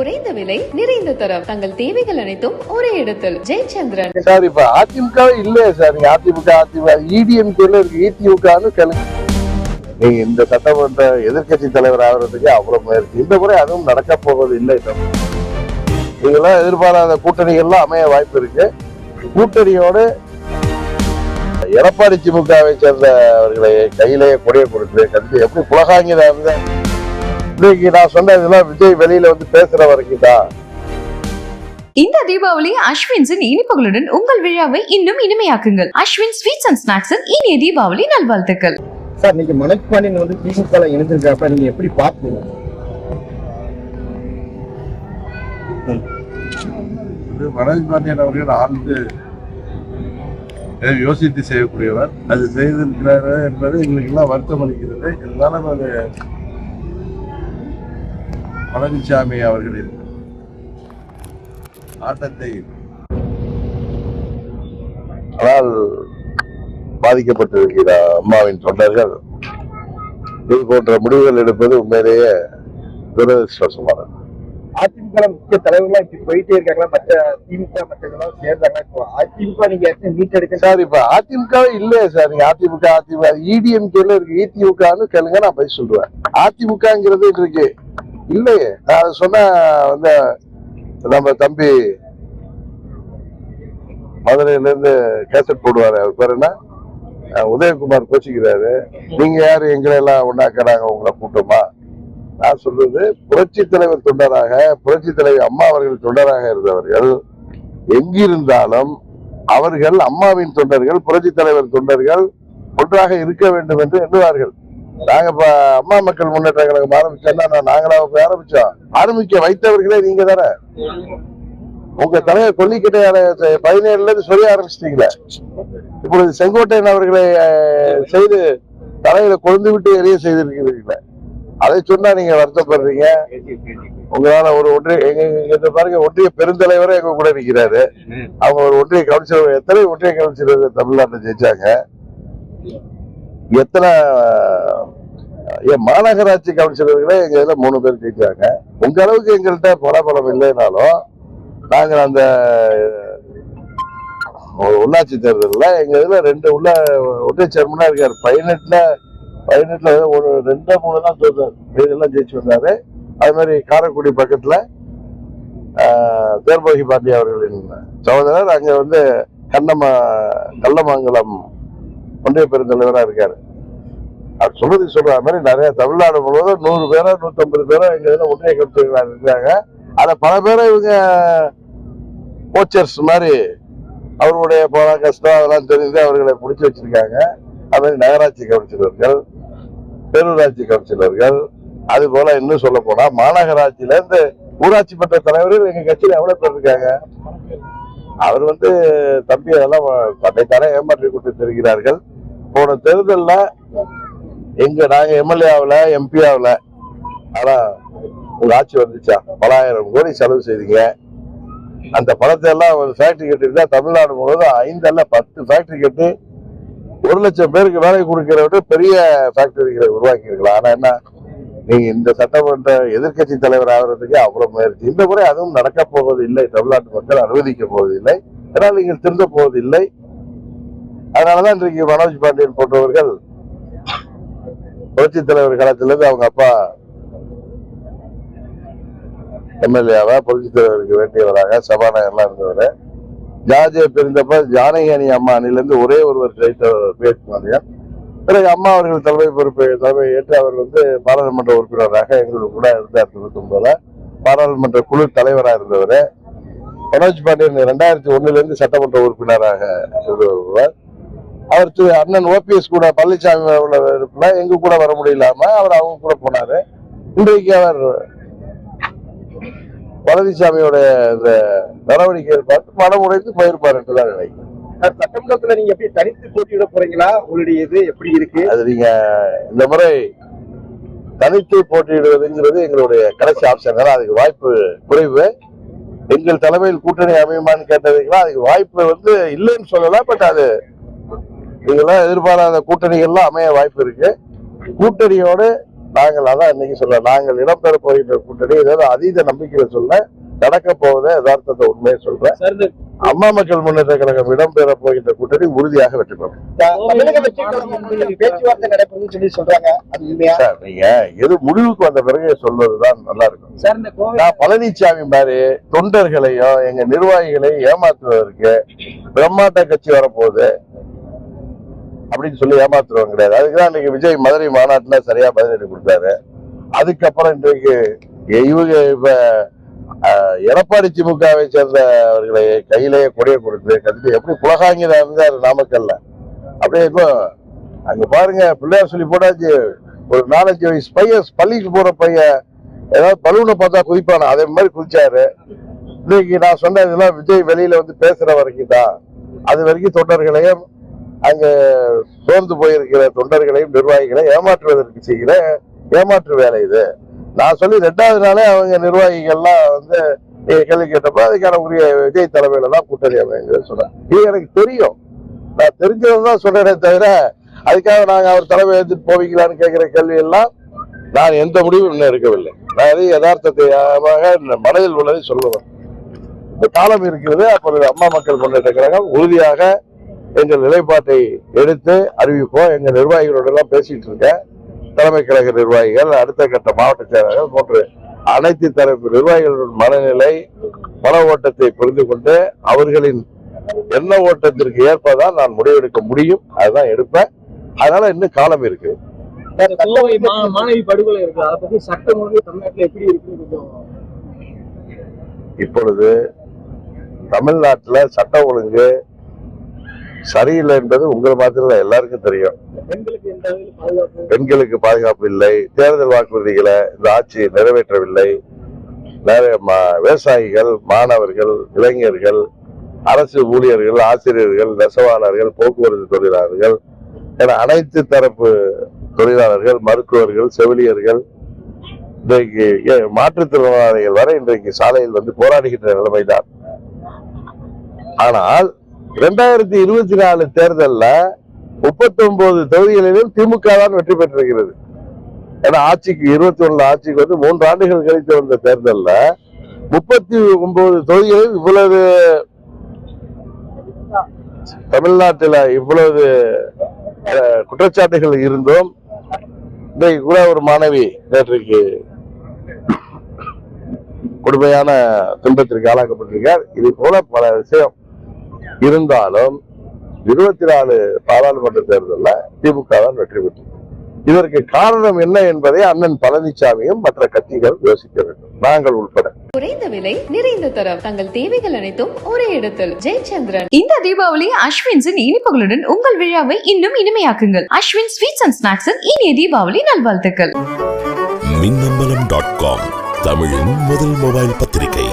குறைந்த விலை நிறைந்த தரம். தங்கள் தேவைகள் அனைத்தும் ஒரே இடத்தில். ஜெயச்சந்திரன். சார் இப்ப அதிமுக இல்லையே சார். நீங்க அதிமுக அதிமுக இருக்கு. கேளுங்க. நீங்க இந்த சட்டமன்ற எதிர்க்கட்சி தலைவர் ஆகிறதுக்கு அவ்வளவு முயற்சி. இந்த முறை அதுவும் நடக்க போவது இல்லை இதெல்லாம் எதிர்பாராத கூட்டணிகள்லாம் அமைய வாய்ப்பு இருக்கு. கூட்டணியோடு எடப்பாடி திமுகவை சேர்ந்தவர்களை கையிலேயே கொடிய கொடுத்து கண்டு எப்படி புலகாங்கிதா இன்னைக்கு நான் சொன்ன இதெல்லாம் விஜய் வெளியில வந்து பேசுற வரைக்கும் தான் இந்த தீபாவளி அஸ்வின்ஸின் இனிப்புகளுடன் உங்கள் விழாவை இன்னும் இனிமையாக்குங்கள். அஸ்வின் ஸ்வீட்ஸ் அண்ட் ஸ்நாக்ஸின் இனிய தீபாவளி நல்வாழ்த்துக்கள். சார் நீங்க மனோஜ் பாண்டியன் வந்து திமுக இணைஞ்சிருக்கப்ப நீங்க எப்படி இது மனோஜ் பாண்டியன் அவர்கள் ஆழ்ந்து யோசித்து செய்யக்கூடியவர். அது செய்திருக்கிறார் என்பது எங்களுக்கு எல்லாம் வருத்தம் அளிக்கிறது இருந்தாலும் அது பழனிசாமி அவர்களின் ஆட்டத்தை ஆனால் பாதிக்கப்பட்டிருக்கிற அம்மாவின் தொண்டர்கள் இது போன்ற முடிவுகள் எடுப்பது உண்மையிலேயே துரதிருஷ்டவசமானது. அதிமுக முக்கிய தலைவர்களா இப்படி போயிட்டே இருக்காங்களா? மற்ற திமுக மற்றவங்களாம் சேர்ந்தாங்க இப்போ அதிமுக நீங்க யாருக்கும் மீட்டெடுக்க சார் இப்ப அதிமுகவே இல்லையே சார். நீங்க அதிமுக அதிமுக இடிஎம்கேல இருக்கு. இதிமுகன்னு கேளுங்க நான் போய் சொல்லுவேன் அதிமுகங்கிறது இருக்கு இல்லையே. நான் சொன்ன வந்து நம்ம தம்பி மதுரையிலேருந்து கேசட் போடுவாரு. அவர் பேர் என்ன? உதயகுமார் கோச்சிக்கிறாரு. நீங்க யாரு? எங்களை எல்லாம் ஒன்னாக்குறாங்க உங்களை கூட்டமா நான் சொல்றது புரட்சி தலைவர் தொண்டராக புரட்சி தலைவர் அம்மா அவர்கள் தொண்டராக இருந்தவர்கள் எங்கிருந்தாலும் அவர்கள் அம்மாவின் தொண்டர்கள் புரட்சி தலைவர் தொண்டர்கள் ஒன்றாக இருக்க வேண்டும் என்று எண்ணுவார்கள். நாங்க இப்ப அம்மா மக்கள் முன்னேற்ற கழகம் ஆரம்பிச்சோம்னா நான் நாங்களா போய் ஆரம்பிச்சோம். ஆரம்பிக்க வைத்தவர்களே நீங்க தானே? உங்க தலைவர் கொல்லிக்கிட்ட பதினேழுல இருந்து சொல்ல ஆரம்பிச்சிட்டீங்களே. இப்பொழுது செங்கோட்டையன் அவர்களை செய்து தலையில கொழுந்து விட்டு எரிய செய்திருக்கிறீங்களே அதை சொன்னா நீங்க வருத்தப்படுறீங்க உங்களால ஒரு ஒன்றிய எங்க எங்க பாருங்க ஒன்றிய பெருந்தலைவரே எங்க கூட நிக்கிறாரு. அவங்க ஒரு ஒன்றிய கவுன்சிலர் எத்தனை ஒன்றிய கவுன்சிலர் தமிழ்நாட்டில் ஜெயிச்சாங்க? எத்தனை என் மாநகராட்சி கவுன்சிலர்களே எங்க இதுல மூணு பேர் ஜெயிச்சாங்க உங்க அளவுக்கு எங்கள்கிட்ட பலபலம் இல்லைனாலும் நாங்கள் அந்த உள்ளாட்சி தேர்தலில் எங்க இதுல ரெண்டு உள்ள ஒற்றை சேர்மனா இருக்காரு. பதினெட்டுல பதினெட்டுல ஒரு ரெண்டு மூணு தான் தோத்தாரு இதெல்லாம் ஜெயிச்சு வந்தாரு. அது மாதிரி காரைக்குடி பக்கத்துல தேர்போகி தேர்பகி பாண்டி அவர்களின் சகோதரர். அங்க வந்து கண்ணம கள்ளமங்கலம் ஒன்றிய பெருந்தலைவராக இருக்காரு. அவர் சொல்றதுக்கு சொல்ற மாதிரி நிறைய தமிழ்நாடு முழுவதும் நூறு பேரோ நூத்தம்பது பேரா எங்க இதுல ஒன்றிய கட்சிகளாக இருக்கிறாங்க. அதை பல பேரை இவங்க கோச்சர்ஸ் மாதிரி அவருடைய போன கஷ்டம் அதெல்லாம் தெரிஞ்சு அவர்களை பிடிச்சி வச்சிருக்காங்க. அது மாதிரி நகராட்சி கவுன்சிலர்கள் பேரூராட்சி கவுன்சிலர்கள் அது போல இன்னும் சொல்ல போனா மாநகராட்சியில இருந்து ஊராட்சி மன்ற தலைவர்கள் எங்க கட்சியில எவ்வளவு பேர் இருக்காங்க? அவர் வந்து தம்பி அதெல்லாம் தன்னைத்தானே ஏமாற்றி கொண்டு தெரிகிறார்கள். போன தேர்தலில் எங்க நாங்க எம்எல்ஏ ஆகல எம்பி ஆகல ஆனா உங்க ஆட்சி வந்துச்சா? பலாயிரம் கோடி செலவு செய்தீங்க. அந்த பணத்தை எல்லாம் ஒரு ஃபேக்டரி கட்டிருந்தா தமிழ்நாடு முழுவதும் ஐந்து அல்ல பத்து ஃபேக்டரி கட்டி ஒரு லட்சம் பேருக்கு வேலை கொடுக்கிற விட பெரிய ஃபேக்டரிகளை உருவாக்கியிருக்கலாம். ஆனா என்ன? நீங்க இந்த சட்டமன்ற எதிர்க்கட்சி தலைவர் ஆகிறதுக்கு அவ்வளவு முயற்சி. இந்த முறை அதுவும் நடக்க போவது இல்லை தமிழ்நாட்டு மக்கள் அனுமதிக்க போவதில்லை. ஏன்னா நீங்கள் திருந்த போவதில்லை. அதனாலதான் இன்றைக்கு மனோஜ் பாண்டியன் போன்றவர்கள் புரட்சி தலைவர் காலத்திலிருந்து அவங்க அப்பா எம்எல்ஏவா புரட்சி தலைவருக்கு வேண்டியவராக சபாநாயகர்லாம் இருந்தவர். ஜார்ஜியா பிரிந்தப்ப ஜானகி அணி அம்மா அணிலிருந்து ஒரே ஒருவர் ஜெயித்தவர் பேசுமாரியார் பிறகு அம்மா அவர்கள் தலைமை பொறுப்பை தலைமை ஏற்று அவர் வந்து பாராளுமன்ற உறுப்பினராக எங்களுக்கு கூட இருந்தார் தொண்ணூத்தி ஒன்பதுல பாராளுமன்ற குழு தலைவராக இருந்தவர். மனோஜ் பாண்டியன் ரெண்டாயிரத்தி ஒண்ணுல இருந்து சட்டமன்ற உறுப்பினராக இருந்தவர். அவர் அண்ணன் ஓபிஎஸ் கூட பழனிசாமி உள்ள எங்க கூட வர முடியலாம அவர் அவங்க கூட போனாரு. இன்றைக்கு அவர் பழனிசாமியோட இந்த நடவடிக்கையை பார்த்து மனம் உடைந்து போயிருப்பார் என்றுதான் நினைக்கிறேன். சட்டமன்றத்துல நீங்க எப்படி தனித்து போட்டியிட போறீங்களா? உங்களுடைய இது எப்படி இருக்கு? அது நீங்க இந்த முறை தனித்து போட்டியிடுவதுங்கிறது எங்களுடைய கடைசி ஆப்ஷன் தான் அதுக்கு வாய்ப்பு குறைவு. எங்கள் தலைமையில் கூட்டணி அமையுமான்னு கேட்டதுக்கெல்லாம் அதுக்கு வாய்ப்பு வந்து இல்லைன்னு சொல்லலாம் பட் அது நீங்களாம் எதிர்பாராத கூட்டணிகள்லாம் அமைய வாய்ப்பு இருக்கு. கூட்டணியோடு நாங்கள் அதான் இன்னைக்கு சொல்ல நாங்கள் இடம்பெற போகின்ற கூட்டணி ஏதாவது அதீத நம்பிக்கையில சொல்ல நடக்க போவதை யதார்த்தத்தை உண்மையை சொல்றேன். அம்மா மக்கள் முன்னேற்ற கழகம் இடம்பெற போகின்ற கூட்டணி உறுதியாக வெற்றி பெறும். நீங்க எது முடிவுக்கு வந்த பிறகு சொல்வதுதான் நல்லா இருக்கும் நான் பழனிசாமி மாதிரி தொண்டர்களையும் எங்க நிர்வாகிகளையும் ஏமாத்துவதற்கு பிரம்மாண்ட கட்சி வரப்போகுது. அப்படின்னு சொல்லி ஏமாத்துறவங்க கிடையாது. அதுக்குதான் இன்னைக்கு விஜய் மதுரை மாநாட்டுல சரியா பதிலடி கொடுத்தாரு. அதுக்கப்புறம் இன்றைக்கு இவங்க இப்ப எடப்பாடி திமுகவை சேர்ந்தவர்களை கையிலேயே கொடியை கொடுத்து கத்திட்டு எப்படி புலகாங்கிதா இருந்தார் நாமக்கல்ல? அப்படியே இப்போ அங்க பாருங்க பிள்ளையார் சொல்லி போட்டாச்சு ஒரு நாலஞ்சு வயசு பையன் பள்ளிக்கு போற பையன் ஏதாவது பலூனை பார்த்தா குதிப்பானா? அதே மாதிரி குதிச்சாரு. இன்னைக்கு நான் சொன்ன இதெல்லாம் விஜய் வெளியில வந்து பேசுற வரைக்கும் தான் அது வரைக்கும் தொண்டர்களையும் அங்கு சோர்ந்து போயிருக்கிற தொண்டர்களையும் நிர்வாகிகளை ஏமாற்றுவதற்கு செய்கிற ஏமாற்று வேலை இது. நான் சொல்லி ரெண்டாவது நாளே அவங்க நிர்வாகிகள்லாம் வந்து நீங்க கேள்வி கேட்டப்ப அதுக்கான உரிய விஜய் தலைமையில தான் கூட்டணி அமைங்க சொன்னேன் இது எனக்கு தெரியும். நான் தெரிஞ்சதுதான் சொல்றேனே தவிர அதுக்காக நாங்க அவர் தலைமை எடுத்துட்டு போவீங்களான்னு கேட்கிற கேள்வி எல்லாம் நான் எந்த முடிவும் இன்னும் எடுக்கவில்லை. நான் எதை யதார்த்தத்தை மனதில் உள்ளதை சொல்லுவேன். இந்த காலம் இருக்கிறது அப்பொழுது அம்மா மக்கள் முன்னேற்ற கழகம் உறுதியாக எங்கள் நிலைப்பாட்டை எடுத்து அறிவிப்போம். எங்க நிர்வாகிகளோட எல்லாம் பேசிட்டு இருக்கேன். தலைமை கழக நிர்வாகிகள் அடுத்த கட்ட மாவட்ட செயலாளர்கள் போன்று அனைத்து தரப்பு நிர்வாகிகளின் மனநிலை மன ஓட்டத்தை புரிந்து கொண்டு அவர்களின் எண்ண ஓட்டத்திற்கு ஏற்பதான் நான் முடிவெடுக்க முடியும். அதுதான் எடுப்பேன். அதனால இன்னும் காலம் இருக்கு. இந்த கோவை மா- மாணவி படுகொலை இருக்கு. அதை பத்தி சட்டம் ஒழுங்கு தமிழ்நாட்டுல எப்படி இருக்குன்னு கொஞ்சம் இப்பொழுது தமிழ்நாட்டுல சட்டம் ஒழுங்கு சரியில்லை என்பது உங்கள் மாத்திரம் எல்லாருக்கும் தெரியும். பெண்களுக்கு பாதுகாப்பு இல்லை. தேர்தல் வாக்குறுதிகளை இந்த ஆட்சி நிறைவேற்றவில்லை. நிறைய விவசாயிகள் மாணவர்கள் இளைஞர்கள் அரசு ஊழியர்கள் ஆசிரியர்கள் நெசவாளர்கள் போக்குவரத்து தொழிலாளர்கள் என அனைத்து தரப்பு தொழிலாளர்கள் மருத்துவர்கள் செவிலியர்கள் இன்றைக்கு மாற்றுத்திறனாளிகள் வரை இன்றைக்கு சாலையில் வந்து போராடுகின்ற நிலைமைதான். ஆனால் இரண்டாயிரத்தி இருபத்தி நாலு தேர்தல்ல முப்பத்தி ஒன்பது தொகுதிகளிலும் திமுக தான் வெற்றி பெற்றிருக்கிறது. ஏன்னா ஆட்சிக்கு இருபத்தி ஒன்னு ஆட்சிக்கு வந்து மூன்று ஆண்டுகள் கழித்து வந்த தேர்தல்ல முப்பத்தி ஒன்பது தொகுதிகளில் இவ்வளவு தமிழ்நாட்டில் இவ்வளவு குற்றச்சாட்டுகள் இருந்தும். இன்றைக்கு கூட ஒரு மாணவி நேற்றைக்கு கொடுமையான துன்பத்திற்கு ஆளாக்கப்பட்டிருக்கார். இது போல பல விஷயம். இருந்தாலும் இருபத்தி நாலு பாராளுமன்ற தேர்தலில் திமுக தான் வெற்றி பெற்றது. இதற்கு காரணம் என்ன என்பதை அண்ணன் பழனிசாமியும் மற்ற கட்சிகள் யோசிக்க வேண்டும். நாங்கள் உட்பட குறைந்த விலை நிறைந்த தரம். தங்கள் தேவைகள் அனைத்தும் ஒரே இடத்தில். ஜெயச்சந்திரன். இந்த தீபாவளி அஸ்வின்ஸின் இனிப்புகளுடன் உங்கள் விழாவை இன்னும் இனிமையாக்குங்கள். அஸ்வின் ஸ்வீட்ஸ் அண்ட் ஸ்நாக்ஸின் இனிய தீபாவளி நல்வாழ்த்துக்கள். மின்னம்பலம் டாட் காம் தமிழின் முதல் மொபைல் பத்திரிகை.